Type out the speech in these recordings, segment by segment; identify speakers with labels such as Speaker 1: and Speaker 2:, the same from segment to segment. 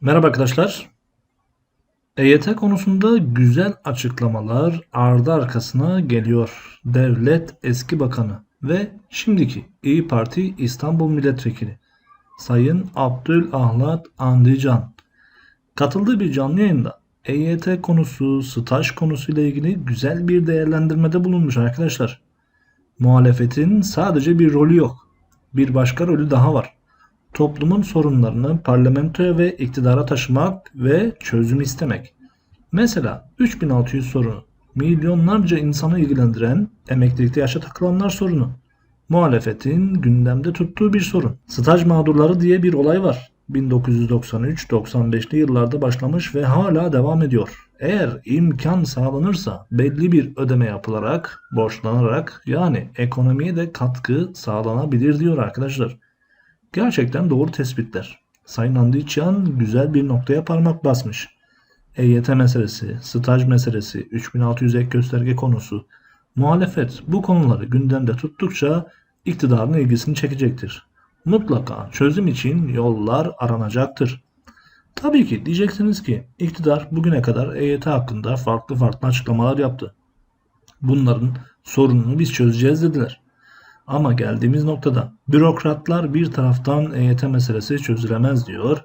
Speaker 1: Merhaba arkadaşlar. EYT konusunda güzel açıklamalar ardı arkasına geliyor. Devlet eski bakanı ve şimdiki İyi Parti İstanbul Milletvekili Sayın Abdülahlat Andican katıldığı bir canlı yayında EYT konusu, staj konusu ile ilgili güzel bir değerlendirmede bulunmuş arkadaşlar. Muhalefetin sadece bir rolü yok. Bir başka rolü daha var toplumun sorunlarını parlamentoya ve iktidara taşımak ve çözüm istemek. Mesela 3600 sorunu, milyonlarca insanı ilgilendiren emeklilikte yaşa takılanlar sorunu. Muhalefetin gündemde tuttuğu bir sorun. Staj mağdurları diye bir olay var. 1993-95'li yıllarda başlamış ve hala devam ediyor. Eğer imkan sağlanırsa belli bir ödeme yapılarak, borçlanarak yani ekonomiye de katkı sağlanabilir diyor arkadaşlar. Gerçekten doğru tespitler. Sayın Andiçyan güzel bir noktaya parmak basmış. EYT meselesi, staj meselesi, 3600 ek gösterge konusu, muhalefet bu konuları gündemde tuttukça iktidarın ilgisini çekecektir. Mutlaka çözüm için yollar aranacaktır. Tabii ki diyeceksiniz ki iktidar bugüne kadar EYT hakkında farklı farklı açıklamalar yaptı. Bunların sorununu biz çözeceğiz dediler. Ama geldiğimiz noktada bürokratlar bir taraftan EYT meselesi çözülemez diyor.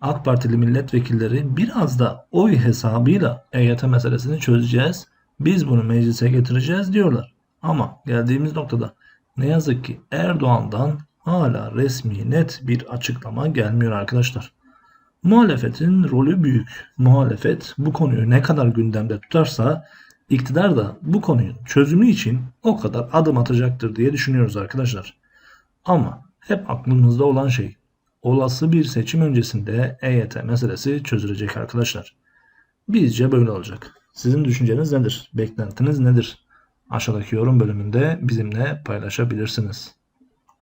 Speaker 1: AK Partili milletvekilleri biraz da oy hesabıyla EYT meselesini çözeceğiz. Biz bunu meclise getireceğiz diyorlar. Ama geldiğimiz noktada ne yazık ki Erdoğan'dan hala resmi net bir açıklama gelmiyor arkadaşlar. Muhalefetin rolü büyük. Muhalefet bu konuyu ne kadar gündemde tutarsa İktidar da bu konunun çözümü için o kadar adım atacaktır diye düşünüyoruz arkadaşlar. Ama hep aklımızda olan şey olası bir seçim öncesinde EYT meselesi çözülecek arkadaşlar. Bizce böyle olacak. Sizin düşünceniz nedir? Beklentiniz nedir? Aşağıdaki yorum bölümünde bizimle paylaşabilirsiniz.